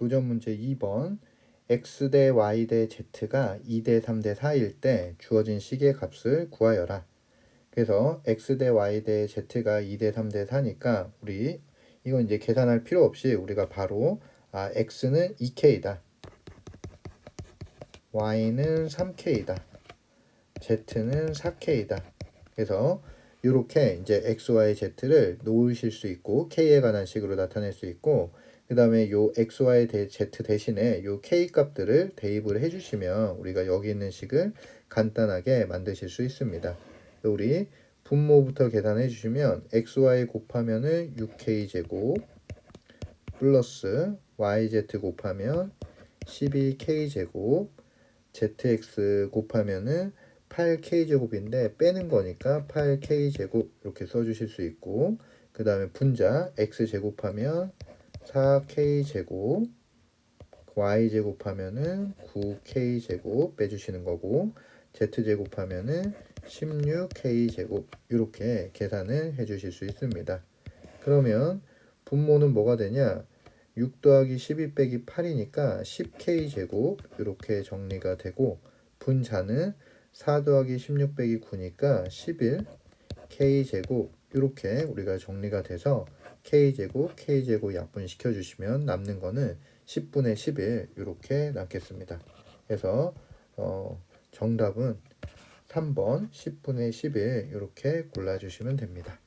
도전 문제 2번 x 대 y 대 z가 2 대 3 대 4일 때 주어진 식의 값을 구하여라. 그래서 x 대 y 대 z가 2 대 3 대 4니까 우리 이건 이제 계산할 필요 없이 우리가 바로 아 x는 2k이다. y는 3k이다. z는 4k이다. 그래서 이렇게 이제 x, y, z를 놓으실 수 있고 k에 관한 식으로 나타낼 수 있고 그 다음에 요 x, y, 대, z 대신에 요 k 값들을 대입을 해주시면 우리가 여기 있는 식을 간단하게 만드실 수 있습니다. 우리 분모부터 계산해 주시면 x, y 곱하면은 6k 제곱 플러스 y, z 곱하면 12k 제곱 zx 곱하면은 8k 제곱인데 빼는 거니까 8k 제곱 이렇게 써주실 수 있고 그 다음에 분자 x 제곱하면 4k 제곱 y 제곱하면은 9k 제곱 빼주시는 거고 z 제곱하면은 16k 제곱 이렇게 계산을 해주실 수 있습니다. 그러면 분모는 뭐가 되냐? 6 더하기 12 빼기 8이니까 10k 제곱 이렇게 정리가 되고 분자는 4 더하기 16 빼기 9니까 11 k 제곱 이렇게 우리가 정리가 돼서 k 제곱 k 제곱 약분시켜 주시면 남는 거는 10분의 11 이렇게 남겠습니다. 그래서 어, 정답은 3번 10분의 11 이렇게 골라주시면 됩니다.